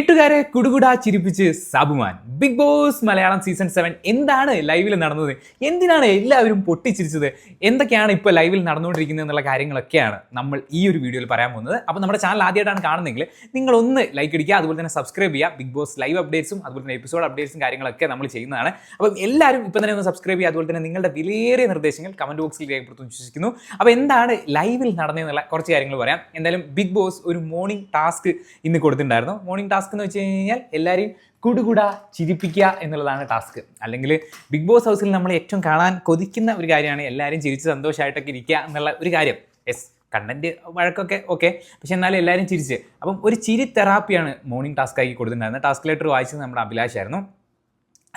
വീട്ടുകാരെ കുടുകുടാ ചിരിപ്പിച്ച് Sabumon. Bigg Boss Malayalam season seven എന്താണ് ലൈവിൽ നടന്നത്? എന്തിനാണ് എല്ലാവരും പൊട്ടിച്ചിരിച്ചത്? എന്തൊക്കെയാണ് ഇപ്പോൾ ലൈവിൽ നടന്നുകൊണ്ടിരിക്കുന്നത് എന്നുള്ള കാര്യങ്ങളൊക്കെയാണ് നമ്മൾ ഈ ഒരു വീഡിയോയിൽ പറയാൻ പോകുന്നത്. അപ്പോൾ നമ്മുടെ ചാനൽ ആദ്യമായിട്ടാണ് കാണുന്നെങ്കിൽ നിങ്ങൾ ഒന്ന് ലൈക്ക് അടിക്കുക അതുപോലെ തന്നെ സബ്സ്ക്രൈബ് ചെയ്യുക. ബിഗ് ബോസ് ലൈവ് അപ്ഡേറ്റ്സും അതുപോലെ തന്നെ എപ്പിസോഡ് അപ്ഡേറ്റ്സും കാര്യങ്ങളൊക്കെ നമ്മൾ ചെയ്യുന്നതാണ്. അപ്പം എല്ലാവരും ഇപ്പം തന്നെ ഒന്ന് സബ്സ്ക്രൈബ് ചെയ്യുക അതുപോലെ തന്നെ നിങ്ങളുടെ വിലയേറിയ നിർദ്ദേശങ്ങൾ കമന്റ് ബോക്സിൽ രേഖപ്പെടുത്തും വിശ്വസിക്കുന്നു. അപ്പോൾ എന്താണ് ലൈവിൽ നടന്നതെന്നുള്ള കുറച്ച് കാര്യങ്ങൾ പറയാം. എന്തായാലും ബിഗ് ബോസ് ഒരു മോർണിംഗ് ടാസ്ക് ഇന്ന് കൊടുത്തിട്ടുണ്ടായിരുന്നു. മോർണിംഗ് ടാസ്ക് എന്ന് വെച്ച് കഴിഞ്ഞാൽ എല്ലാവരെയും കൂടുകൂട ചിരിപ്പിക്കുക എന്നുള്ളതാണ് ടാസ്ക് അല്ലെങ്കിൽ ബിഗ് ബോസ് ഹൗസിൽ നമ്മൾ ഏറ്റവും കാണാൻ കൊതിക്കുന്ന ഒരു കാര്യമാണ് എല്ലാവരും ചിരിച്ച് സന്തോഷമായിട്ടൊക്കെ ഇരിക്കുക എന്നുള്ള ഒരു കാര്യം. യെസ് കണ്ടന്റ് വഴക്കൊക്കെ ഓക്കെ പക്ഷെ എന്നാലും എല്ലാവരും ചിരിച്ച്. അപ്പം ഒരു ചിരി തെറാപ്പിയാണ് മോർണിംഗ് ടാസ്ക് ആക്കി കൊടുത്തിട്ടുണ്ടായിരുന്നത്. ടാസ്ക് ലെറ്റർ വായിച്ചത് നമ്മുടെ അഭിലാഷായിരുന്നു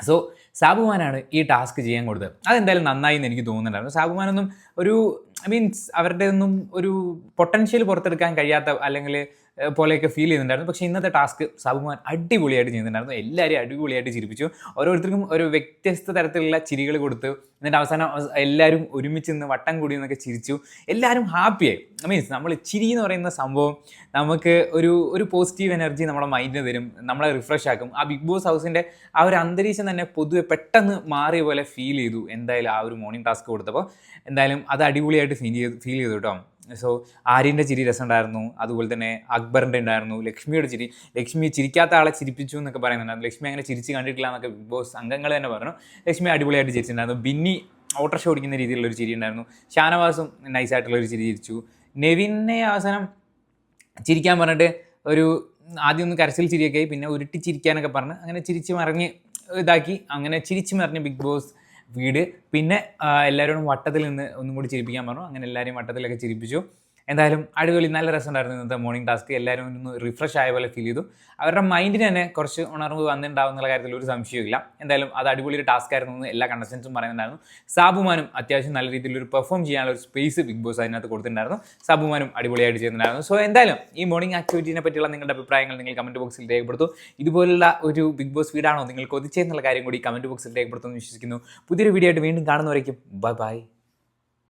സോ സാബുമാനാണ് ഈ ടാസ്ക് ചെയ്യാൻ കൊടുത്തത്. അതെന്തായാലും നന്നായി എന്ന് എനിക്ക് തോന്നുന്നുണ്ടായിരുന്നു. സാബുമാനൊന്നും ഒരു മീൻസ് അവരുടെ ഒന്നും ഒരു പൊട്ടൻഷ്യൽ പുറത്തെടുക്കാൻ കഴിയാത്ത അല്ലെങ്കിൽ പോലെയൊക്കെ ഫീൽ ചെയ്യുന്നുണ്ടായിരുന്നു പക്ഷേ ഇന്നത്തെ ടാസ്ക് സാബുമാൻ അടിപൊളിയായിട്ട് ചെയ്യുന്നുണ്ടായിരുന്നു എല്ലാവരും അടിപൊളിയായിട്ട് ചിരിപ്പിച്ചു. ഓരോരുത്തർക്കും ഒരു വ്യത്യസ്ത തരത്തിലുള്ള ചിരികൾ കൊടുത്ത്. എന്നിട്ട് അവസാനം അവസ- എല്ലാവരും ഒരുമിച്ച് നിന്ന് വട്ടം കൂടി എന്നൊക്കെ ചിരിച്ചു. എല്ലാവരും ഹാപ്പിയായി മീൻസ് നമ്മൾ ചിരി എന്ന് പറയുന്ന സംഭവം നമുക്ക് ഒരു ഒരു പോസിറ്റീവ് എനർജി നമ്മുടെ മൈൻഡിന് തരും. നമ്മളെ റിഫ്രഷ് ആക്കും. ആ ബിഗ് ബോസ് ഹൗസിന്റെ ആ ഒരു അന്തരീക്ഷം തന്നെ പൊതുവെ പെട്ടെന്ന് മാറിയ പോലെ ഫീൽ ചെയ്തു. എന്തായാലും ആ ഒരു മോർണിംഗ് ടാസ്ക് കൊടുത്തപ്പോൾ. എന്തായാലും അത് അടിപൊളിയായിട്ട് ഫീൽ ചെയ്ത് ഫീൽ ചെയ്തു കേട്ടോ സോ ആര്യന്റെ ചിരി രസമുണ്ടായിരുന്നു. അതുപോലെ തന്നെ അക്ബറിന്റെ ഉണ്ടായിരുന്നു. ലക്ഷ്മിയുടെ ചിരി. ലക്ഷ്മി ചിരിക്കാത്ത ആളെ ചിരിപ്പിച്ചു എന്നൊക്കെ പറയുന്നുണ്ടായിരുന്നു ലക്ഷ്മി അങ്ങനെ ചിരിച്ച് കണ്ടിട്ടില്ല എന്നൊക്കെ ബിഗ് ബോസ് അംഗങ്ങൾ തന്നെ പറഞ്ഞു. ലക്ഷ്മി അടിപൊളിയായിട്ട് ചിരിച്ചിട്ടുണ്ടായിരുന്നു. ബിന്നി ഓട്ടർഷ ഓടിക്കുന്ന രീതിയിലുള്ള ഒരു ചിരി ഉണ്ടായിരുന്നു. ഷാനവാസും നൈസായിട്ടുള്ള ഒരു ചിരി ചിരിച്ചു. നെവിനെ അവസാനം ചിരിക്കാൻ പറഞ്ഞിട്ട് ഒരു ആദ്യം ഒന്ന് കരച്ചിൽ ചിരിയൊക്കെ ആയി. പിന്നെ ഉരുട്ടി ചിരിക്കാനൊക്കെ പറഞ്ഞ് അങ്ങനെ ചിരിച്ച് മറിഞ്ഞ് ഇതാക്കി. അങ്ങനെ ചിരിച്ച് മറിഞ്ഞ് ബിഗ് ബോസ് വീട്. പിന്നെ എല്ലാവരോടും വട്ടത്തിൽ നിന്ന് ഒന്നും കൂടി ചിരിപ്പിക്കാൻ പറഞ്ഞു. അങ്ങനെ എല്ലാവരെയും വട്ടത്തിലൊക്കെ ചിരിപ്പിച്ചു. എന്തായാലും അടിപൊളി നല്ല രസമുണ്ടായിരുന്നു ഇന്നത്തെ മോർണിംഗ് ടാസ്ക് എല്ലാവരും ഒന്ന് റിഫ്രഷ് ആയ പോലെ ഫീൽ ചെയ്തു. അവരുടെ മൈൻഡിന് തന്നെ കുറച്ച് ഉണർവ് വന്നിട്ടുണ്ടാവും എന്നുള്ള കാര്യത്തിൽ ഒരു സംശയമില്ല എന്തായാലും അത് അടിപൊളി ഒരു ടാസ്ക് ആയിരുന്നു എന്ന് എല്ലാ കണ്ടസ്റ്റൻസും പറയുന്നുണ്ടായിരുന്നു. സാബുമാനും അത്യാവശ്യം നല്ല രീതിയിൽ ഒരു പെർഫോം ചെയ്യാനുള്ള ഒരു സ്പേസ് ബിഗ് ബോസ് അതിനകത്ത് കൊടുത്തിട്ടുണ്ടായിരുന്നു. സാബുമാനും അടിപൊളിയായിട്ട് ചെയ്യുന്നുണ്ടായിരുന്നു സോ എന്തായാലും ഈ മോർണിംഗ് ആക്ടിവിറ്റീനെ പറ്റിയുള്ള നിങ്ങളുടെ അഭിപ്രായങ്ങൾ നിങ്ങൾ കമന്റ് ബോക്സിൽ രേഖപ്പെടുത്തു. ഇതുപോലുള്ള ഒരു ബിഗ് ബോസ് വീടാണോ നിങ്ങൾ കൊതിച്ചെന്നുള്ള കാര്യം കൂടി കമന്റ് ബോക്സിൽ രേഖപ്പെടുത്തുമെന്ന് വിശ്വസിക്കുന്നു. പുതിയൊരു വീഡിയോ ആയിട്ട് വീണ്ടും കാണുന്നവരേക്കും ബൈ ബൈ